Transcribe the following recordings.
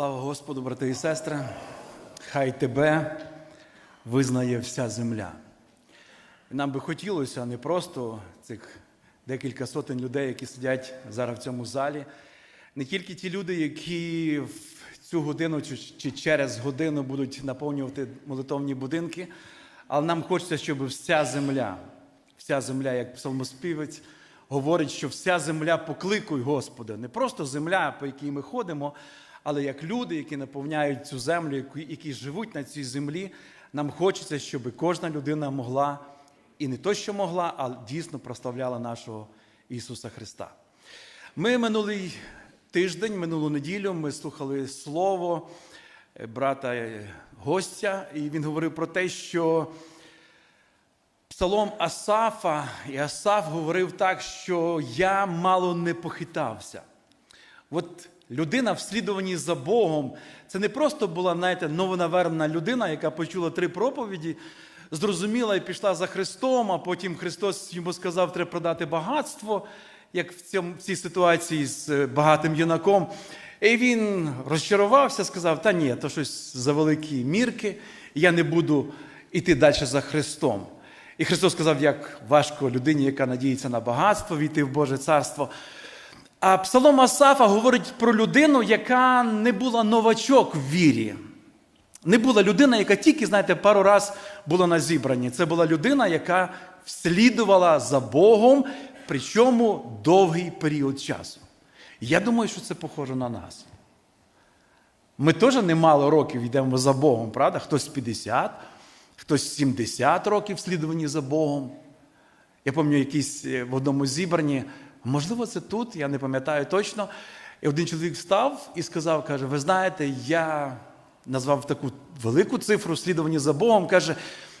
Слава Господу, брати і сестри, хай тебе визнає вся земля. Нам би хотілося не просто цих декілька сотень людей, які сидять зараз в цьому залі, не тільки ті люди, які в цю годину чи, через годину будуть наповнювати молитовні будинки, але нам хочеться, щоб вся земля, вся земля, як псалмоспівець, говорить, що вся земля покликуй Господа. Не просто земля, по якій ми ходимо, але як люди, які наповняють цю землю, які- живуть на цій землі, нам хочеться, щоб кожна людина могла, і не то, що могла, а дійсно прославляла нашого Ісуса Христа. Ми минулий тиждень, минулу неділю, ми слухали слово е, брата е, гостя, і він говорив про те, що Псалом Асафа, і Асаф говорив так, що я мало не похитався. От людина в слідуванні за Богом, це не просто була, знаєте, новонавернена людина, яка почула три проповіді, зрозуміла і пішла за Христом, а потім Христос йому сказав, треба продати багатство, як в, цьому, в цій ситуації з е, багатим юнаком. І він розчарувався, сказав: та ні, то щось за великі мірки, я не буду йти далі за Христом. І Христос сказав, як важко людині, яка надіється на багатство, війти в Боже царство. А Псалом Асафа говорить про людину, яка не була новачок в вірі. Не була людина, яка тільки, знаєте, пару раз була на зібранні. Це була людина, яка вслідувала за Богом, причому довгий період часу. Я думаю, що це похоже на нас. Ми теж немало років йдемо за Богом, правда? Хтось 50, хтось 70 років слідувані за Богом. Я пам'ятаю, якийсь е, в одному зібранні, можливо, це тут, я не пам'ятаю точно. І один чоловік встав і сказав: каже: Ви знаєте, я назвав таку велику цифру слідування за Богом. Каже,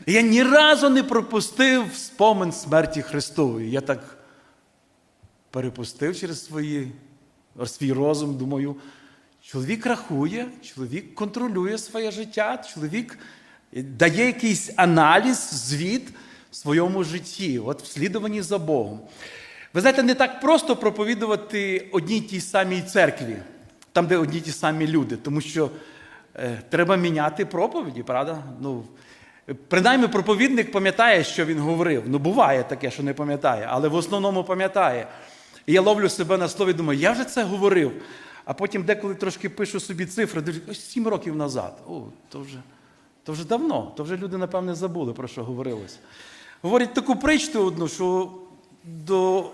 я ні разу не пропустив спомин смерті Христової. Я так перепустив через свої, свій розум, думаю. Чоловік рахує, чоловік контролює своє життя, чоловік дає якийсь аналіз, звіт в своєму житті, от в за Богом. Ви знаєте, не так просто проповідувати одній тій самій церкві, там, де одні ті самі люди, тому що е, треба міняти проповіді, правда? Ну, принаймні, проповідник пам'ятає, що він говорив. Ну, буває таке, що не пам'ятає, але в основному пам'ятає. І я ловлю себе на слові, думаю, я вже це говорив. А потім деколи трошки пишу собі цифри, дивлюсь, ось сім років назад. О, то вже, то вже давно, то вже люди, напевне, забули, про що говорилось. Говорять таку притчу одну, що до,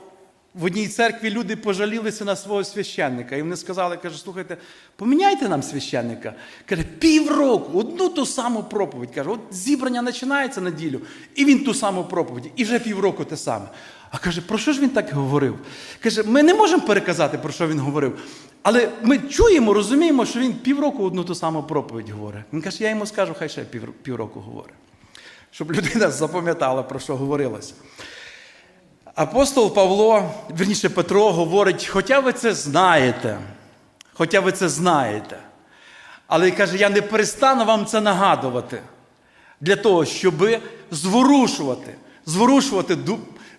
в одній церкві люди пожалілися на свого священника. І вони сказали, каже, слухайте, поміняйте нам священника. Каже, півроку, одну ту саму проповідь. Каже, от зібрання починається неділю, і він ту саму проповідь, і вже півроку те саме. А каже, про що ж він так говорив? Каже, ми не можемо переказати, про що він говорив. Але ми чуємо, розуміємо, що він півроку одну ту саму проповідь говорить. Він каже, я йому скажу, хай ще півроку говорить. Щоб людина запам'ятала, про що говорилося. Апостол Павло, верніше Петро, говорить, хоча ви це знаєте, хоча ви це знаєте, але каже, я не перестану вам це нагадувати для того, щоб зворушувати, зворушувати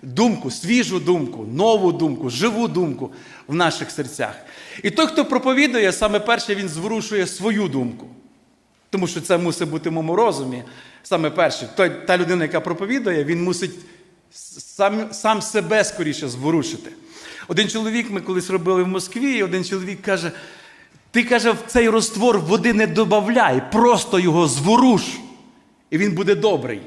думку, свіжу думку, нову думку, живу думку в наших серцях. І той, хто проповідує, саме перше він зворушує свою думку. Тому що це мусить бути в моєму розумі. Саме перше, та людина, яка проповідує, він мусить сам, сам себе скоріше зворушити. Один чоловік, ми колись робили в Москві, і один чоловік каже: ти каже, в цей розтвор води не додавай, просто його зворуш, і він буде добрий.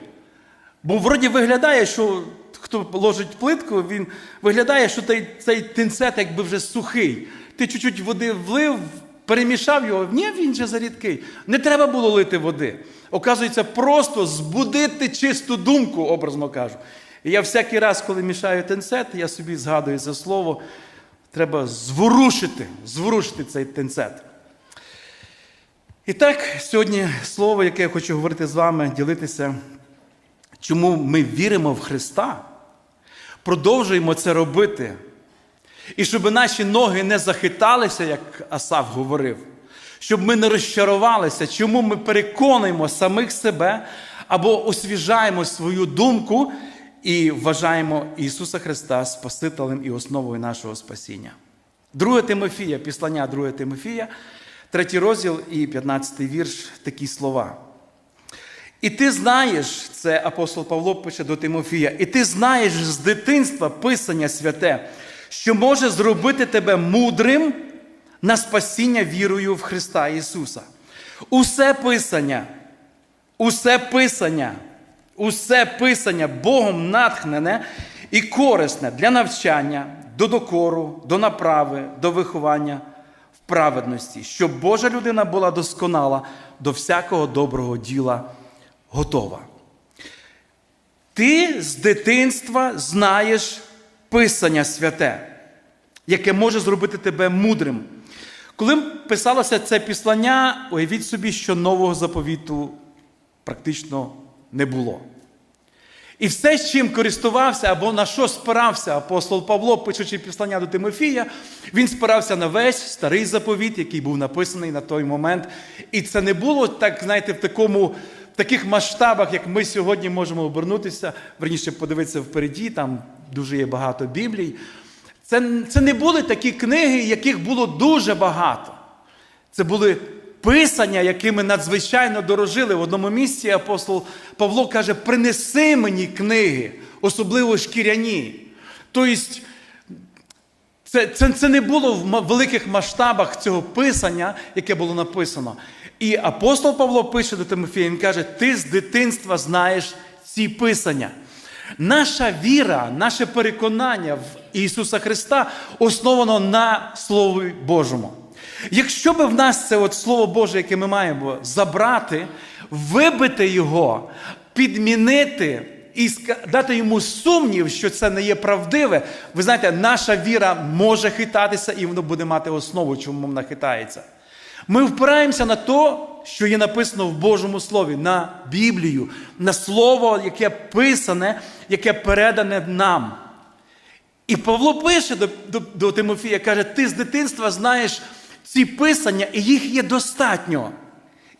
Бо вроді виглядає, що хто ложить плитку, він виглядає, що цей, цей тинцет якби вже сухий. Ти чуть-чуть води влив, перемішав його, ні, він же зарідкий. Не треба було лити води. Оказується, просто збудити чисту думку, образно кажу. І я всякий раз, коли мішаю тинцет, я собі згадую це слово, треба зворушити, зворушити цей тинцет. І так, сьогодні слово, яке я хочу говорити з вами, ділитися, чому ми віримо в Христа, продовжуємо це робити. І щоб наші ноги не захиталися, як Асав говорив, щоб ми не розчарувалися, чому ми переконуємо самих себе або освіжаємо свою думку і вважаємо Ісуса Христа Спасителем і основою нашого спасіння. Друге Тимофія, післання 2 Тимофія, Третій розділ і 15 вірш такі слова. І ти знаєш, це апостол Павло пише до Тимофія, і ти знаєш з дитинства Писання святе, що може зробити тебе мудрим на спасіння вірою в Христа Ісуса. Усе Писання, усе Писання, усе Писання Богом натхнене і корисне для навчання, до докору, до направи, до виховання в праведності, щоб Божа людина була досконала до всякого доброго діла готова. Ти з дитинства знаєш Писання святе, яке може зробити тебе мудрим. Коли писалося це післання, уявіть собі, що нового заповіту практично не було. І все, з чим користувався або на що спирався апостол Павло, пишучи післання до Тимофія, він спирався на весь старий заповіт, який був написаний на той момент. І це не було так, знаєте, в такому. В таких масштабах, як ми сьогодні можемо обернутися, верніше подивитися впереді, там дуже є багато Біблій. Це, це не були такі книги, яких було дуже багато. Це були писання, якими надзвичайно дорожили. В одному місці апостол Павло каже: принеси мені книги, особливо шкіряні. Тобто, це, це, це не було в великих масштабах цього писання, яке було написано. І апостол Павло пише до Тимофія, він каже: Ти з дитинства знаєш ці писання. Наша віра, наше переконання в Ісуса Христа основано на Слові Божому. Якщо би в нас це от Слово Боже, яке ми маємо забрати, вибити його, підмінити і дати йому сумнів, що це не є правдиве, ви знаєте, наша віра може хитатися і воно буде мати основу, чому вона хитається. Ми впираємося на те, що є написано в Божому Слові, на Біблію, на Слово, яке писане, яке передане нам. І Павло пише до, до, до Тимофія, каже: ти з дитинства знаєш ці писання, і їх є достатньо.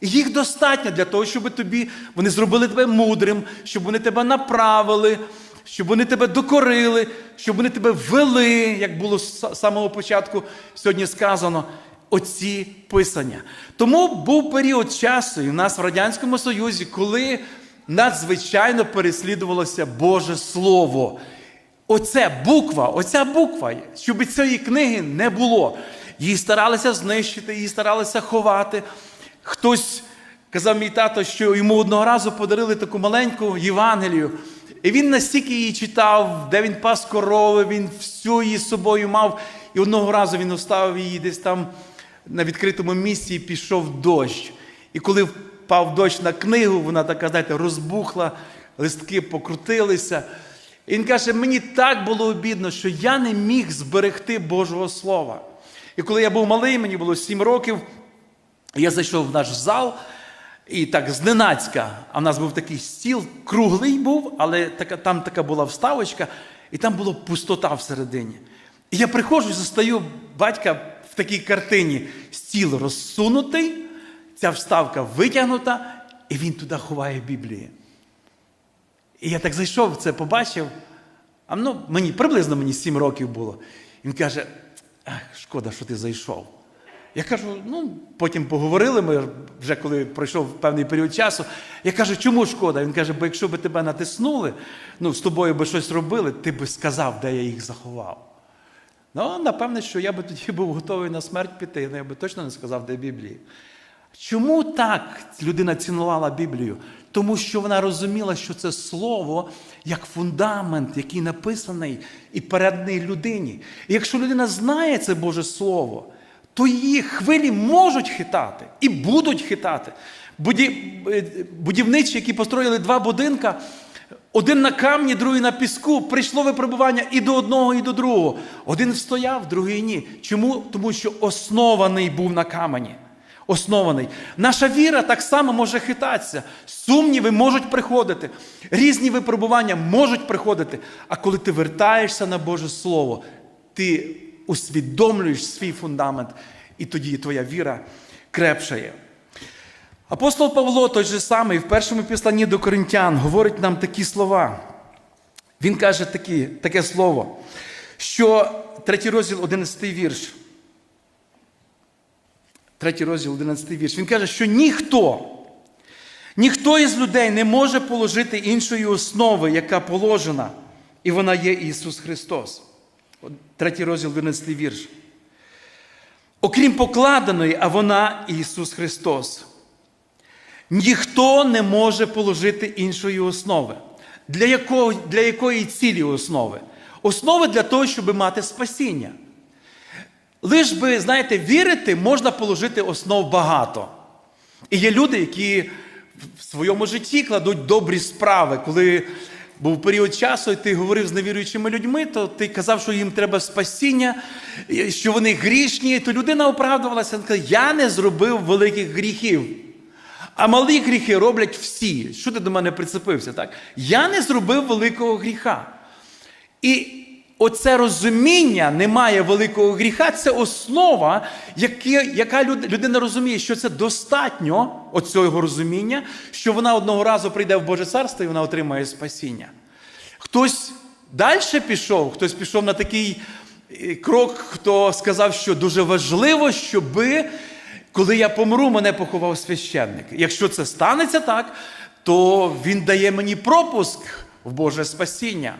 Їх достатньо для того, щоб тобі вони зробили тебе мудрим, щоб вони тебе направили, щоб вони тебе докорили, щоб вони тебе вели, як було з самого початку сьогодні сказано. Оці писання. Тому був період часу і в нас в Радянському Союзі, коли надзвичайно переслідувалося Боже Слово. Оце буква, оця буква, щоб цієї книги не було. Її старалися знищити, її старалися ховати. Хтось казав мій тато, що йому одного разу подарили таку маленьку Євангелію. І він настільки її читав, де він пас корови, він всю її з собою мав. І одного разу він оставив її десь там на відкритому місці і пішов дощ. І коли впав дощ на книгу, вона така, знаєте, розбухла, листки покрутилися. І він каже, мені так було обідно, що я не міг зберегти Божого Слова. І коли я був малий, мені було сім років, я зайшов в наш зал, і так зненацька, а в нас був такий стіл, круглий був, але така, там така була вставочка, і там була пустота всередині. І я приходжу і застаю батька в такій картині. Стіл розсунутий, ця вставка витягнута, і він туди ховає Біблію. І я так зайшов, це побачив. А ну, мені приблизно мені 7 років було. Він каже: шкода, що ти зайшов. Я кажу, ну, потім поговорили ми, вже коли пройшов певний період часу. Я кажу, чому шкода? Він каже, бо якщо б тебе натиснули, ну, з тобою би щось робили, ти би сказав, де я їх заховав. Ну, напевне, що я би тоді був готовий на смерть піти, але я би точно не сказав, де Біблії. Чому так людина цінувала Біблію? Тому що вона розуміла, що це слово як фундамент, який написаний і переданий людині. І якщо людина знає це Боже Слово, то її хвилі можуть хитати і будуть хитати. Е, Будівничі, які построїли два будинка, один на камні, другий на піску, прийшло випробування і до одного, і до другого. Один встояв, другий ні. Чому? Тому що оснований був на камені оснований. Наша віра так само може хитатися. Сумніви можуть приходити, різні випробування можуть приходити. А коли ти вертаєшся на Боже Слово, ти усвідомлюєш свій фундамент, і тоді твоя віра крепшає. Апостол Павло, той же самий, в першому післанні до Коринтян, говорить нам такі слова. Він каже такі, таке слово, що третій розділ, 11 вірш. Третій розділ, 11 вірш. Він каже, що ніхто, ніхто із людей не може положити іншої основи, яка положена, і вона є Ісус Христос. От Третій розділ, 11 вірш. Окрім покладеної, а вона Ісус Христос. Ніхто не може положити іншої основи. Для якої, для якої цілі основи? Основи для того, щоб мати спасіння. Лиш би, знаєте, вірити можна положити основ багато. І є люди, які в своєму житті кладуть добрі справи. Коли був період часу, і ти говорив з невіруючими людьми, то ти казав, що їм треба спасіння, що вони грішні, то людина оправдувалася і казала, я не зробив великих гріхів. А малі гріхи роблять всі. Що ти до мене прицепився? так? Я не зробив великого гріха. І оце розуміння немає великого гріха, це основа, яка люд- людина розуміє, що це достатньо оцього розуміння, що вона одного разу прийде в Боже Царство і вона отримає спасіння. Хтось далі пішов, хтось пішов на такий е, крок, хто сказав, що дуже важливо, щоби, коли я помру, мене поховав священник. Якщо це станеться так, то він дає мені пропуск в Боже спасіння.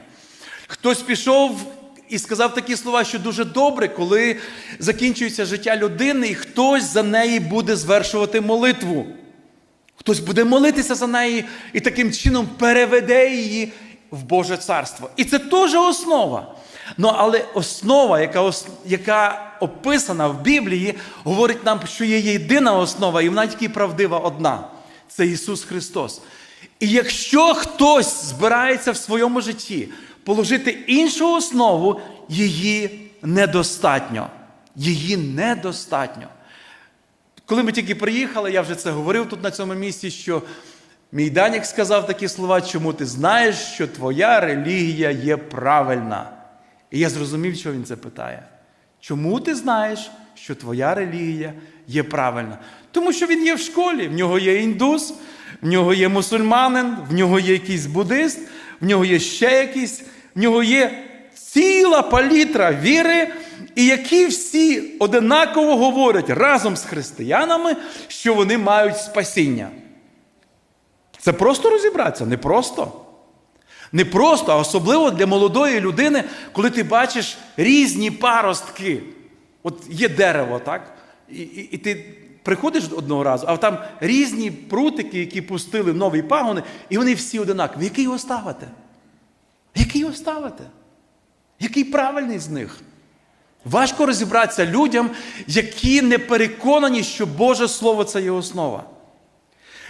Хтось пішов і сказав такі слова, що дуже добре, коли закінчується життя людини, і хтось за неї буде звершувати молитву. Хтось буде молитися за неї і таким чином переведе її в Боже царство. І це теж основа. Ну, але основа, яка, яка описана в Біблії, говорить нам, що є єдина основа, і вона тільки правдива одна це Ісус Христос. І якщо хтось збирається в своєму житті положити іншу основу, її недостатньо. Її недостатньо. Коли ми тільки приїхали, я вже це говорив тут на цьому місці, що мій Данік сказав такі слова, чому ти знаєш, що твоя релігія є правильна. І я зрозумів, що він це питає. Чому ти знаєш, що твоя релігія є правильна? Тому що він є в школі, в нього є індус, в нього є мусульманин, в нього є якийсь буддист, в нього є ще якийсь, в нього є ціла палітра віри, і які всі одинаково говорять разом з християнами, що вони мають спасіння. Це просто розібратися, не просто. Не просто, а особливо для молодої людини, коли ти бачиш різні паростки. От є дерево, так? І, і, і ти приходиш одного разу, а там різні прутики, які пустили нові пагони, і вони всі одинакові. Який його ставити? Який його ставити? Який правильний з них? Важко розібратися людям, які не переконані, що Боже Слово це є основа.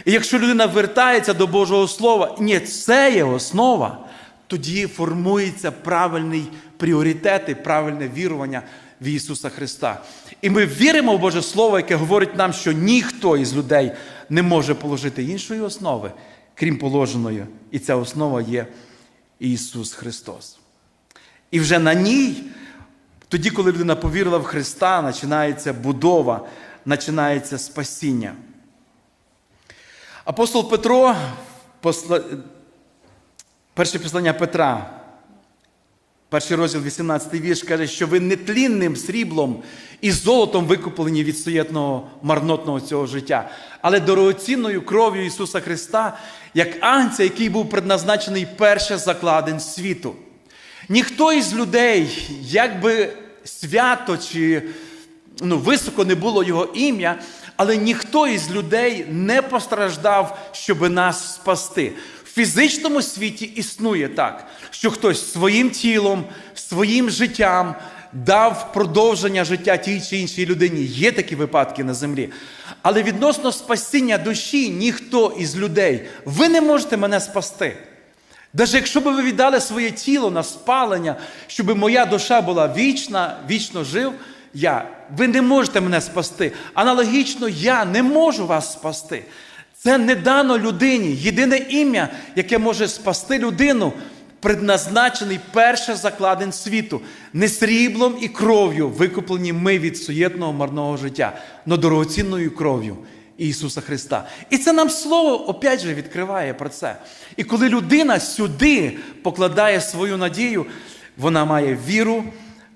І якщо людина вертається до Божого Слова, ні, це є основа, тоді формується правильний пріоритет і правильне вірування в Ісуса Христа. І ми віримо в Боже Слово, яке говорить нам, що ніхто із людей не може положити іншої основи, крім положеної. І ця основа є Ісус Христос. І вже на ній, тоді, коли людина повірила в Христа, починається будова, починається спасіння. Апостол Петро, посла... перше послання Петра, перший розділ, 18 вірш, каже, що ви нетлінним сріблом і золотом викуплені від суєтного марнотного цього життя, але дорогоцінною кров'ю Ісуса Христа, як анця, який був предназначений перше закладен світу. Ніхто із людей, як би свято чи ну, високо не було його ім'я, але ніхто із людей не постраждав, щоб нас спасти. Фізичному світі існує так, що хтось своїм тілом, своїм життям дав продовження життя тій чи іншій людині. Є такі випадки на землі. Але відносно спасіння душі ніхто із людей, ви не можете мене спасти. Навіть якщо б ви віддали своє тіло на спалення, щоб моя душа була вічна, вічно жив я, ви не можете мене спасти. Аналогічно, я не можу вас спасти. Це не дано людині. Єдине ім'я, яке може спасти людину, предназначений перше закладен світу, не сріблом і кров'ю, викуплені ми від суєтного марного життя, но дорогоцінною кров'ю. Ісуса Христа. І це нам слово опять же відкриває про це. І коли людина сюди покладає свою надію, вона має віру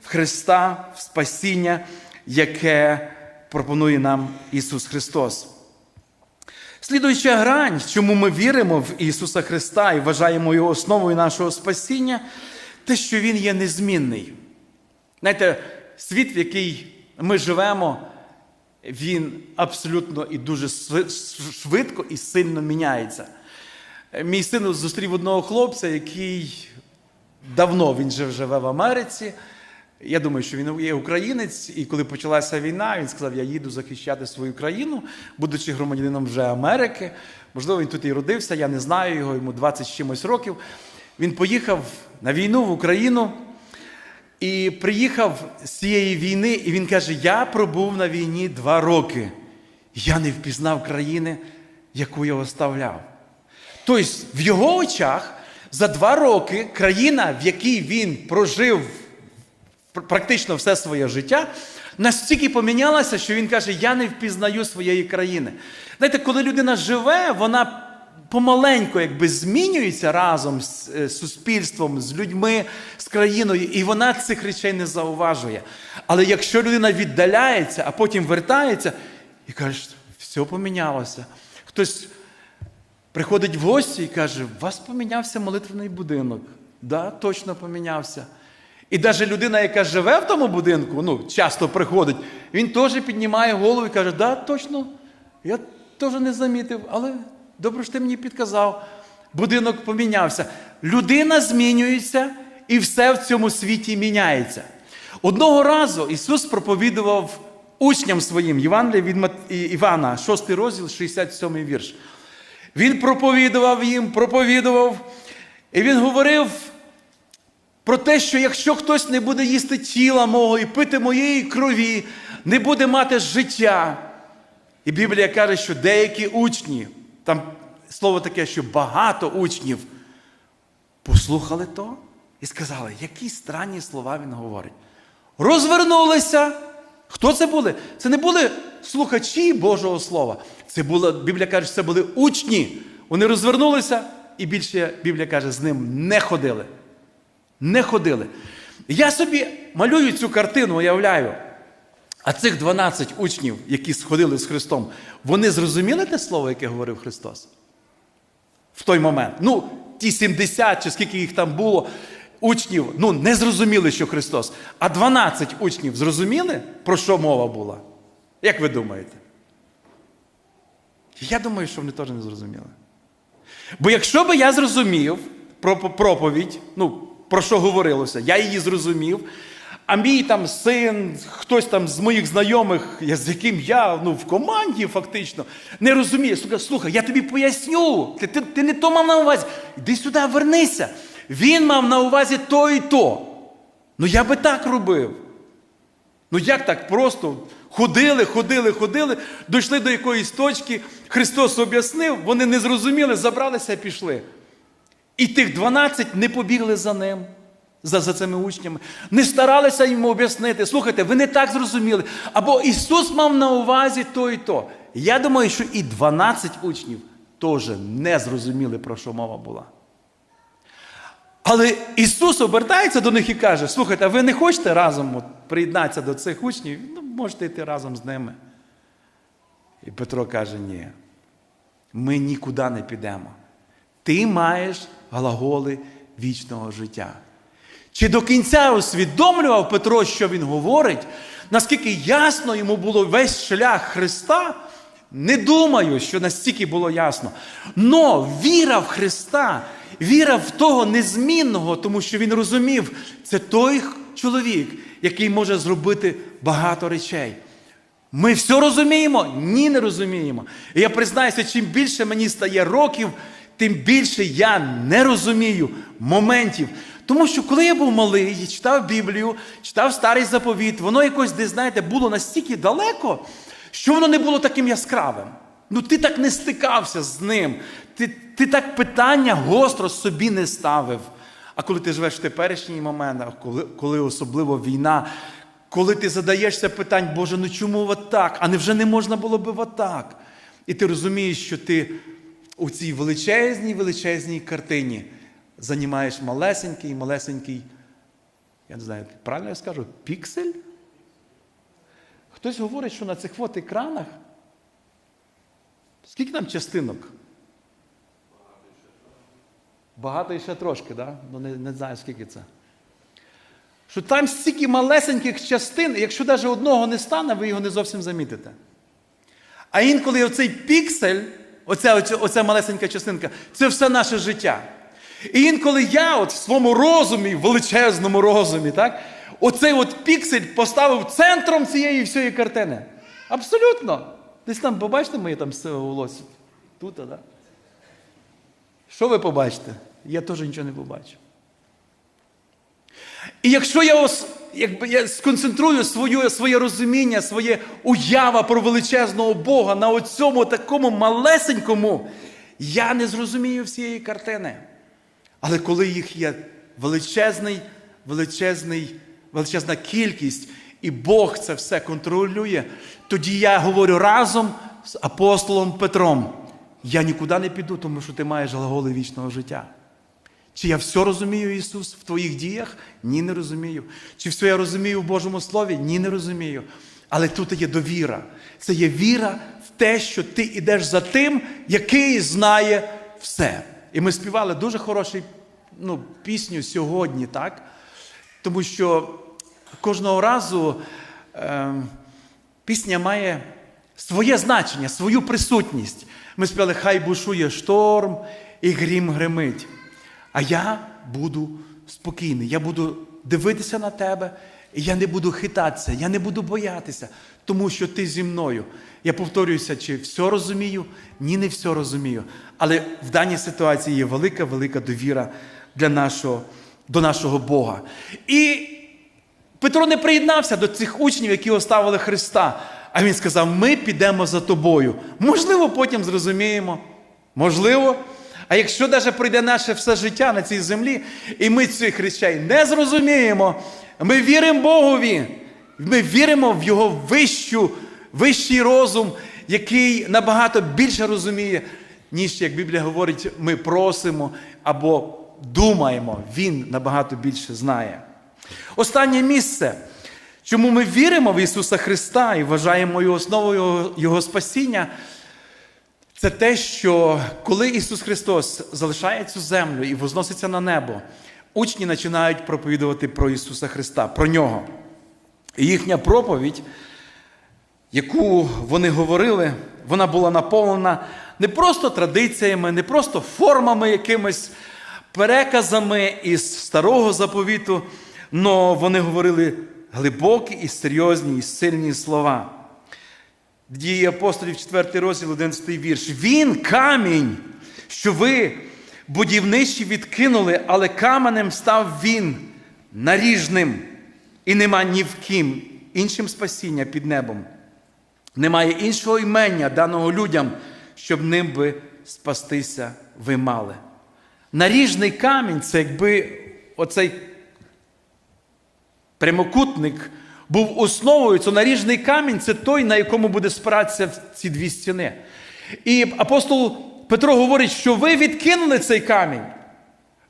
в Христа, в спасіння, яке пропонує нам Ісус Христос. Слідуюча грань, чому ми віримо в Ісуса Христа і вважаємо Його основою нашого спасіння, те, що Він є незмінний. Знаєте, світ, в який ми живемо, він абсолютно і дуже швидко і сильно міняється. Мій син зустрів одного хлопця, який давно він жив, живе в Америці. Я думаю, що він є українець, і коли почалася війна, він сказав: Я їду захищати свою країну, будучи громадянином вже Америки. Можливо, він тут і родився, я не знаю його, йому 20 з чимось років. Він поїхав на війну в Україну і приїхав з цієї війни, і він каже: Я пробув на війні два роки. Я не впізнав країни, яку я оставляв. Тобто, в його очах за два роки країна, в якій він прожив пр- практично все своє життя, настільки помінялася, що він каже: Я не впізнаю своєї країни. Знаєте, коли людина живе, вона помаленьку якби змінюється разом з е, суспільством, з людьми, з країною, і вона цих речей не зауважує. Але якщо людина віддаляється, а потім вертається і каже, все помінялося. Хтось приходить в гості і каже: у вас помінявся молитвений будинок. Да, точно помінявся. І навіть людина, яка живе в тому будинку, ну, часто приходить, він теж піднімає голову і каже, да, точно, я теж не замітив, але добре, що ти мені підказав. Будинок помінявся. Людина змінюється, і все в цьому світі міняється. Одного разу Ісус проповідував учням своїм Євангелія від Мат- Івана, 6 розділ, 67 вірш. Він проповідував їм, проповідував, і він говорив про те, що якщо хтось не буде їсти тіла мого і пити моєї крові, не буде мати життя. І Біблія каже, що деякі учні, там слово таке, що багато учнів послухали то і сказали, які странні слова він говорить. Розвернулися. Хто це були? Це не були слухачі Божого Слова. Це була, Біблія каже, що це були учні. Вони розвернулися, і більше Біблія каже, з ним не ходили. Не ходили. Я собі малюю цю картину, уявляю. А цих 12 учнів, які сходили з Христом, вони зрозуміли те слово, яке говорив Христос? В той момент. Ну, ті 70 чи скільки їх там було, учнів, ну, не зрозуміли, що Христос. А 12 учнів зрозуміли, про що мова була? Як ви думаєте? Я думаю, що вони теж не зрозуміли. Бо якщо би я зрозумів про проповідь, ну, про що говорилося, я її зрозумів, а мій там син, хтось там з моїх знайомих, з яким я ну, в команді фактично, не розуміє. Слухай, слухай, я тобі поясню. Ти, ти, ти не то мав на увазі. Іди сюди, вернися. Він мав на увазі то і то. Ну я би так робив. Ну як так просто ходили, ходили, ходили, дійшли до якоїсь точки, Христос об'яснив, вони не зрозуміли, забралися і пішли. І тих 12 не побігли за ним, за, за цими учнями, не старалися йому об'яснити. Слухайте, ви не так зрозуміли. Або Ісус мав на увазі то і то. Я думаю, що і 12 учнів теж не зрозуміли, про що мова була. Але Ісус обертається до них і каже: слухайте, а ви не хочете разом приєднатися до цих учнів? Ну, можете йти разом з ними. І Петро каже: ні, ми нікуди не підемо. Ти маєш глаголи вічного життя. Чи до кінця усвідомлював Петро, що він говорить, наскільки ясно йому було весь шлях Христа? Не думаю, що настільки було ясно. Но віра в Христа, віра в того незмінного, тому що він розумів, це той чоловік, який може зробити багато речей. Ми все розуміємо? Ні, не розуміємо. І я признаюся, чим більше мені стає років, тим більше я не розумію моментів. Тому що коли я був малий і читав Біблію, читав старий заповіт, воно якось, де, знаєте, було настільки далеко, що воно не було таким яскравим. Ну, ти так не стикався з ним. Ти, ти так питання гостро собі не ставив. А коли ти живеш в теперішній момент, коли, коли особливо війна, коли ти задаєшся питань, Боже, ну чому отак? А невже не можна було би отак? І ти розумієш, що ти у цій величезній, величезній картині займаєш малесенький, малесенький, я не знаю, правильно я скажу, піксель? Хтось говорить, що на цих от екранах. Скільки там частинок? Багато і ще трошки, да? ну не, не знаю, скільки це. Що там стільки малесеньких частин, якщо навіть одного не стане, ви його не зовсім замітите. А інколи оцей піксель, оця, оця, оця малесенька частинка, це все наше життя. І інколи я от в своєму розумі, величезному розумі, так, оцей от піксель поставив центром цієї всієї картини. Абсолютно. Десь там побачите моє там все волосся? Тут, так? Да? Що ви побачите? Я теж нічого не побачу. І якщо я, ос, якби я сконцентрую своє, своє розуміння, своє уява про величезного Бога на оцьому такому малесенькому, я не зрозумію всієї картини. Але коли їх є величезний, величезний, величезна кількість, і Бог це все контролює, тоді я говорю разом з апостолом Петром. Я нікуди не піду, тому що ти маєш глаголи вічного життя. Чи я все розумію, Ісус, в Твоїх діях? Ні, не розумію. Чи все я розумію в Божому Слові? Ні, не розумію. Але тут є довіра. Це є віра в те, що ти йдеш за тим, який знає все. І ми співали дуже хорошу ну, пісню сьогодні, так? Тому що кожного разу е, пісня має своє значення, свою присутність. Ми співали, хай бушує шторм і грім гримить. А я буду спокійний, я буду дивитися на тебе, і я не буду хитатися, я не буду боятися, тому що ти зі мною. Я повторююся, чи все розумію? Ні, не все розумію. Але в даній ситуації є велика, велика довіра для нашого, до нашого Бога. І Петро не приєднався до цих учнів, які оставили Христа. А він сказав: ми підемо за тобою. Можливо, потім зрозуміємо. Можливо. А якщо навіть пройде наше все життя на цій землі, і ми цих речей не зрозуміємо, ми віримо Богові, ми віримо в Його вищу, вищий розум, який набагато більше розуміє, ніж, як Біблія говорить, ми просимо або думаємо. Він набагато більше знає. Останнє місце. Чому ми віримо в Ісуса Христа і вважаємо його основою Його, спасіння? Це те, що коли Ісус Христос залишає цю землю і возноситься на небо, учні починають проповідувати про Ісуса Христа, про Нього. І їхня проповідь, яку вони говорили, вона була наповнена не просто традиціями, не просто формами якимись переказами із старого заповіту, але вони говорили глибокі і серйозні і сильні слова. Дії апостолів, 4 розділ, 11 вірш. Він камінь, що ви, будівничі, відкинули, але каменем став він наріжним, і нема ні в ким іншим спасіння під небом. Немає іншого імення даного людям, щоб ним би спастися ви мали. Наріжний камінь це якби оцей прямокутник був основою, то наріжний камінь це той, на якому буде спиратися ці дві стіни. І апостол Петро говорить, що ви відкинули цей камінь,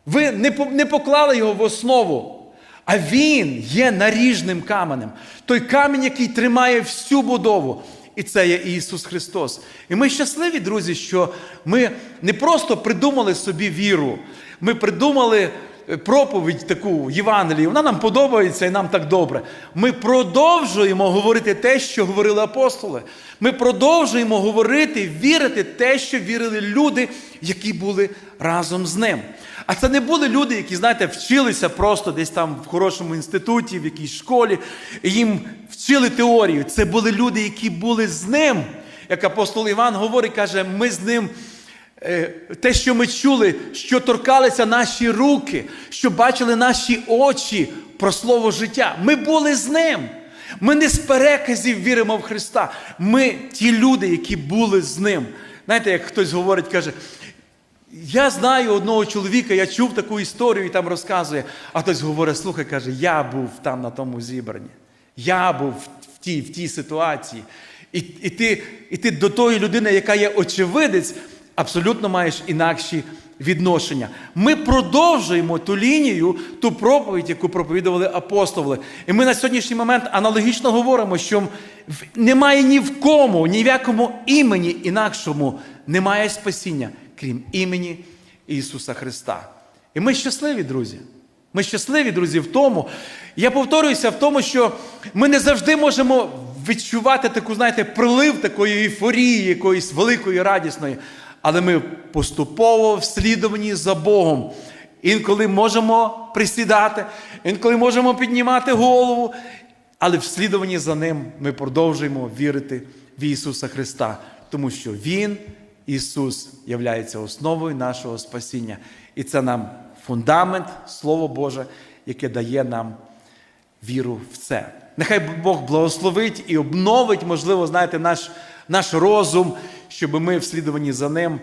ви не поклали його в основу. А він є наріжним каменем. Той камінь, який тримає всю будову. І це є Ісус Христос. І ми щасливі, друзі, що ми не просто придумали собі віру, ми придумали проповідь таку Євангелії, вона нам подобається і нам так добре. Ми продовжуємо говорити те, що говорили апостоли. Ми продовжуємо говорити, вірити те, що вірили люди, які були разом з ним. А це не були люди, які, знаєте, вчилися просто десь там в хорошому інституті, в якійсь школі, і їм вчили теорію. Це були люди, які були з ним. Як апостол Іван говорить, каже, ми з ним. Те, що ми чули, що торкалися наші руки, що бачили наші очі про слово життя. Ми були з ним. Ми не з переказів віримо в Христа. Ми ті люди, які були з ним. Знаєте, як хтось говорить, каже, я знаю одного чоловіка, я чув таку історію і там розказує, а хтось говорить, слухай, каже, я був там на тому зібранні. Я був в тій, в тій ситуації. І, і, ти, І ти до тої людини, яка є очевидець, абсолютно маєш інакші відношення. Ми продовжуємо ту лінію, ту проповідь, яку проповідували апостоли. І ми на сьогоднішній момент аналогічно говоримо, що немає ні в кому, ні в якому імені інакшому немає спасіння, крім імені Ісуса Христа. І ми щасливі, друзі. Ми щасливі, друзі, в тому. Я повторююся в тому, що ми не завжди можемо відчувати таку, знаєте, прилив такої ейфорії, якоїсь великої, радісної. Але ми поступово вслідувані за Богом. Інколи можемо присідати, інколи можемо піднімати голову, але вслідувані за Ним ми продовжуємо вірити в Ісуса Христа, тому що Він, Ісус, являється основою нашого спасіння. І це нам фундамент, Слово Боже, яке дає нам віру в це. Нехай Бог благословить і обновить, можливо, знаєте, наш, наш розум, щоб ми вслідувані за ним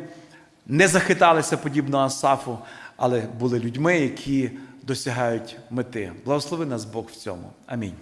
не захиталися подібно Асафу, але були людьми, які досягають мети. Благослови нас Бог в цьому. Амінь.